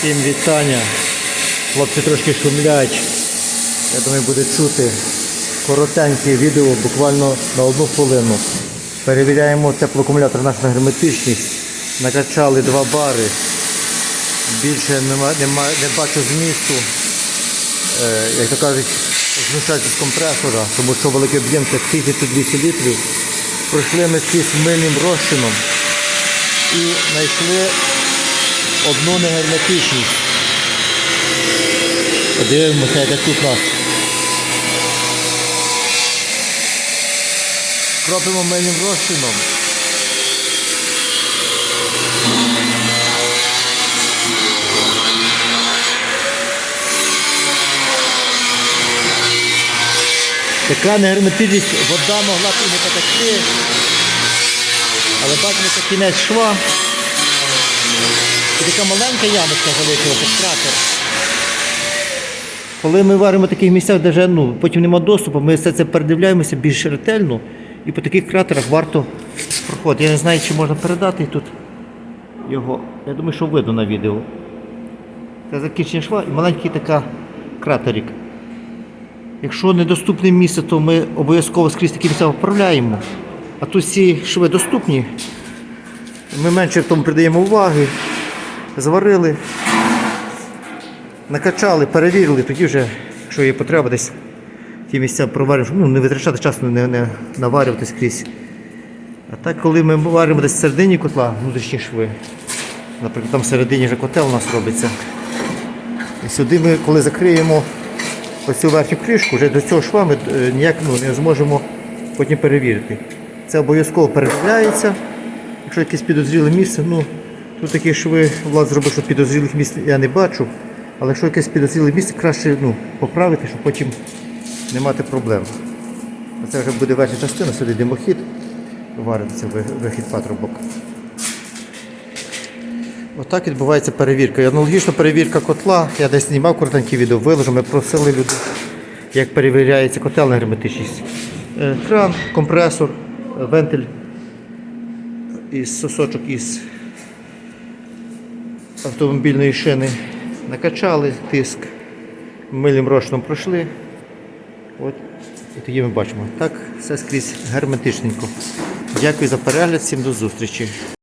Всім вітання. Хлопці трошки шумлять. Я думаю, буде чути коротеньке відео, буквально на одну хвилину. Перевіряємо теплоакумулятор наш на герметичність. Накачали два бари. Більше нема, нема, не бачу змісту. Е, як то кажуть, знущатися з компресора, тому що великий об'єм це 1200 літрів. Пройшли ми скрізь мильним розчином і знайшли одну негерметичність. Подивимося, як тут у нас. Кропимо мильним розчином. Така негерметичність, вода могла б і не потекти. Але бачимо, це кінець шва. Така маленька ямочка залишилася, кратер. Коли ми варимо в таких місцях, де вже, ну, потім нема доступу, ми все це передивляємося більш ретельно. І по таких кратерах варто проходити. Я не знаю, чи можна передати тут його. Я думаю, що видно на відео. Це закінчення шва і маленький така кратерик. Якщо недоступне місце, то ми обов'язково скрізь такі місця вправляємо. А тут всі шви доступні. Ми менше тому придаємо уваги. Зварили, накачали, перевірили, тоді вже, якщо є потреба, десь ті місця проваримо, ну, не витрачати часу, не, не наварювати скрізь. А так, коли ми варимо десь середині котла, внутрішні шви, наприклад, там всередині вже котел у нас робиться. І сюди ми, коли закриємо оцю верхню кришку, вже до цього шва ми е, ніяк ну, не зможемо потім перевірити. Це обов'язково передивляється. Якщо якесь підозріле місце, ну тут такі шви влад зробив, що підозрілих місць я не бачу. Але якщо якесь підозріле місце, краще ну, поправити, щоб потім не мати проблем. Це вже буде верхня частина, сюди димохід вариться вихід патрубок. Отак відбувається перевірка. І аналогічна перевірка котла. Я десь знімав коротеньке відео, виложу. Ми просили людей, як перевіряється котел на герметичність. Е, Кран, компресор, е, вентиль із сосочок із автомобільної шини. Накачали тиск, милим рошном пройшли. От. І тоді ми бачимо. Так, все скрізь герметичненько. Дякую за перегляд, всім до зустрічі.